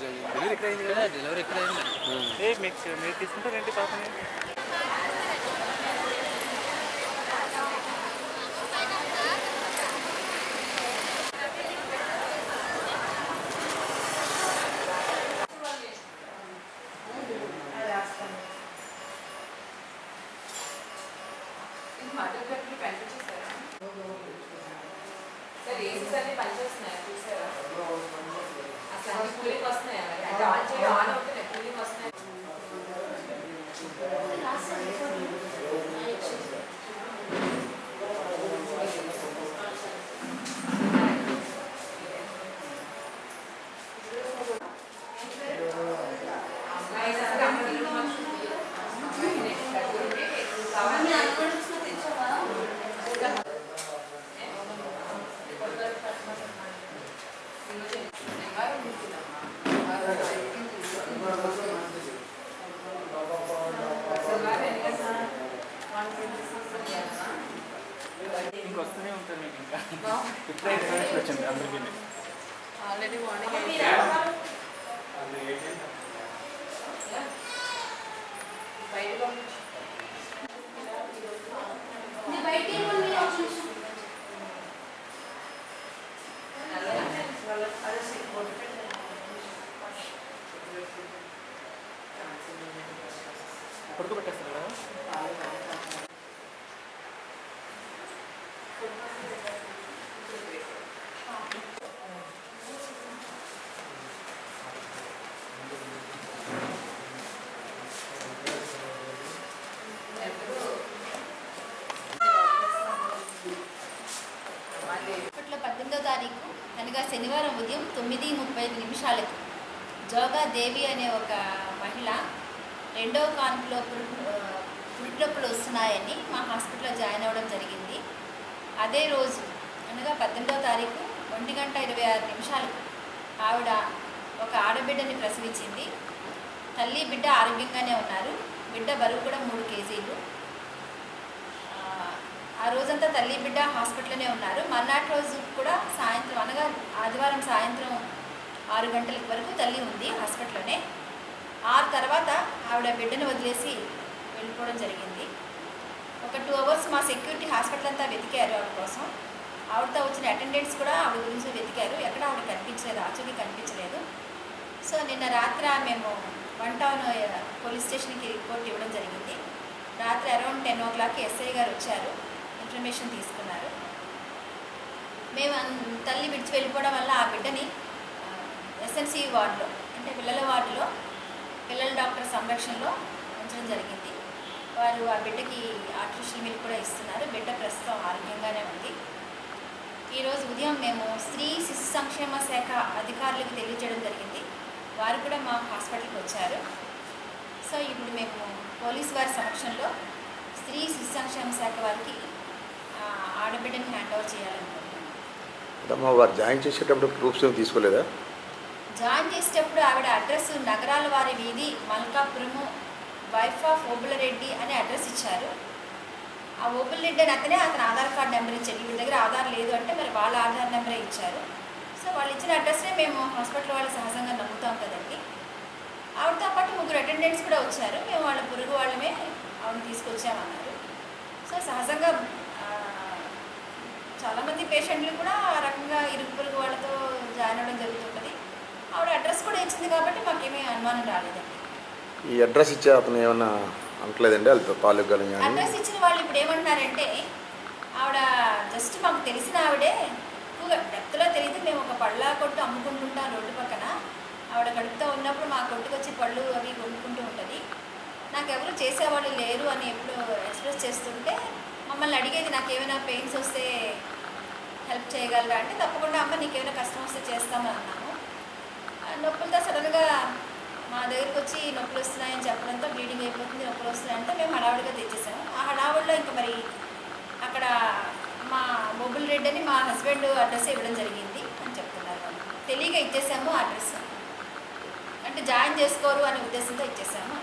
Delivery ఎక్కడ అయింది కదా డెలివరీ ఎక్కడ అయింది మీరు తీసుకుంటారేంటి పాపని? అన్ని పనిచేస్తున్నాయా చూసారా అసలు అన్ని కూలింగ్ వస్తున్నాయా మరి అంటే ఆన్ చేయడం ఆన్ అవుతున్నాయి ఇంకొస్తూనే ఉంటుంది మీకు ఇంకా ఇప్పుడే ఇన్ఫర్మేషన్ వచ్చింది అందరికీ ఆల్రెడీ మార్నింగ్ బయట పద్దెనిమిదో తారీఖు అనగా శనివారం ఉదయం తొమ్మిది ముప్పై ఐదు నిమిషాలకు. జోగా దేవి అనే ఒక మహిళ రెండవ కాన్పులో పురిటినొప్పులు వస్తున్నాయని మా హాస్పిటల్లో జాయిన్ అవ్వడం జరిగింది. అదే రోజు అనగా పద్దెనిమిదవ తారీఖు ఒంటి గంట ఇరవై ఆరు నిమిషాలకు ఆవిడ ఒక ఆడబిడ్డని ప్రసవించింది. తల్లి బిడ్డ ఆరోగ్యంగానే ఉన్నారు. బిడ్డ బరువు కూడా మూడు కేజీలు. ఆ, ఆ రోజంతా తల్లి బిడ్డ హాస్పిటల్లోనే ఉన్నారు. మర్నాటి రోజు కూడా సాయంత్రం అనగా ఆదివారం సాయంత్రం ఆరు గంటల వరకు తల్లి ఉంది హాస్పిటల్లోనే. ఆ తర్వాత ఆవిడ బిడ్డను వదిలేసి వెళ్ళిపోవడం జరిగింది. ఒక టూ అవర్స్ మా సెక్యూరిటీ హాస్పిటల్ అంతా వెతికారు ఆవిడ కోసం. ఆవిడతో వచ్చిన అటెండెంట్స్ కూడా ఆవిడ గురించి వెతికారు. ఎక్కడ ఆవిడ కనిపించలేదు ఆచూకీ కనిపించలేదు. సో నిన్న రాత్రి మేము వన్ టౌన్ పోలీస్ స్టేషన్కి రిపోర్ట్ ఇవ్వడం జరిగింది. రాత్రి అరౌండ్ టెన్ ఓ క్లాక్కి ఎస్ఐ గారు వచ్చారు. ఇన్ఫర్మేషన్ తీసుకున్నారు. మేము తల్లి విడిచి వెళ్ళిపోవడం వల్ల ఆ బిడ్డని ఎస్ఎన్సి వార్డులో అంటే పిల్లల వార్డులో పిల్లల డాక్టర్ సంరక్షణలో ఉంచడం జరిగింది. వారు ఆ బిడ్డకి ఆర్టిఫిషియల్ మిల్క్ కూడా ఇస్తున్నారు. బిడ్డ ప్రస్తుతం ఆరోగ్యంగానే ఉంది. ఈరోజు ఉదయం మేము స్త్రీ శిశు సంక్షేమ శాఖ అధికారులకు తెలియజేయడం జరిగింది. వారు కూడా మా హాస్పిటల్కి వచ్చారు. సో ఇప్పుడు మేము పోలీస్ వారి సమక్షంలో స్త్రీ శిశు సంక్షేమ శాఖ వారికి ఆడబిడ్డని హ్యాండ్ ఓవర్ చేయాలనుకుంటున్నాం వారు జాయిన్ చేసేటప్పుడు ప్రూఫ్స్ తీసుకోలేదా? జాయిన్ చేసేటప్పుడు ఆవిడ అడ్రస్ నగరాల వారి వీధి మల్కాపురము వైఫ్ ఆఫ్ ఓబులరెడ్డి అనే అడ్రస్ ఇచ్చారు. ఆ ఓబులరెడ్డి అని అతనే అతని ఆధార్ కార్డ్ నెంబర్ ఇచ్చారు వీళ్ళ దగ్గర ఆధార్ లేదు అంటే మరి వాళ్ళ ఆధార్ నెంబరే ఇచ్చారు? సో వాళ్ళు ఇచ్చిన అడ్రస్నే మేము హాస్పిటల్ వాళ్ళు సహజంగా నమ్ముతాం కదండి. ఆవిడతో పాటు ముగ్గురు అటెండెంట్స్ కూడా వచ్చారు. మేము వాళ్ళ పురుగు వాళ్ళమే ఆవిడ తీసుకొచ్చామన్నారు. సో సహజంగా చాలామంది పేషెంట్లు కూడా ఆ రకంగా ఇరుగు పొరుగు వాళ్ళతో జాయిన్ అవ్వడం జరుగుతుంటుంది. ఆవిడ అడ్రస్ కూడా ఇచ్చింది కాబట్టి మాకేమీ అనుమానం రాలేదండి. ఈ అడ్రస్ ఇచ్చే అతను ఏమన్నా అనట్లేదండి? వాళ్ళతో తాలూకు కానీ అడ్రస్ ఇచ్చిన వాళ్ళు ఇప్పుడు ఏమంటున్నారంటే ఆవిడ జస్ట్ మాకు తెలిసిన ఆవిడే ఎక్కువగా డెప్త్లో తెలియదు మేము ఒక పళ్ళ కొట్టు అమ్ముకుంటుంటాం రోడ్డు పక్కన. ఆవిడ గడుపుతూ ఉన్నప్పుడు మా కొట్టుకు వచ్చి పళ్ళు అవి కొనుక్కుంటూ ఉంటుంది. నాకు ఎవరు చేసేవాళ్ళు లేరు అని ఎప్పుడు ఎక్స్ప్రెస్ చేస్తుంటే మమ్మల్ని అడిగేది నాకు ఏమైనా పెయిన్స్ వస్తే హెల్ప్ చేయగలరా అంటే తప్పకుండా అమ్మ నీకు ఏమైనా కష్టం వస్తే చేస్తామని అన్నాము. ఆ నొప్పులతో సడన్గా మా దగ్గరికి వచ్చి నొప్పులు వస్తున్నాయని చెప్పడంతో బ్లీడింగ్ అయిపోతుంది నొప్పులు వస్తున్నాయంటే మేము హడావుడిగా తెచ్చేసాము. ఆ హడావుడిలో ఇంకా మరి అక్కడ మా బొబ్బుల్ రెడ్డి అని మా హస్బెండ్ అడ్రస్ ఇవ్వడం జరిగింది అని చెప్తున్నారు. వాళ్ళు తెలియక ఇచ్చేసాము అడ్రస్. అంటే జాయిన్ చేసుకోరు అనే ఉద్దేశంతో ఇచ్చేసాము.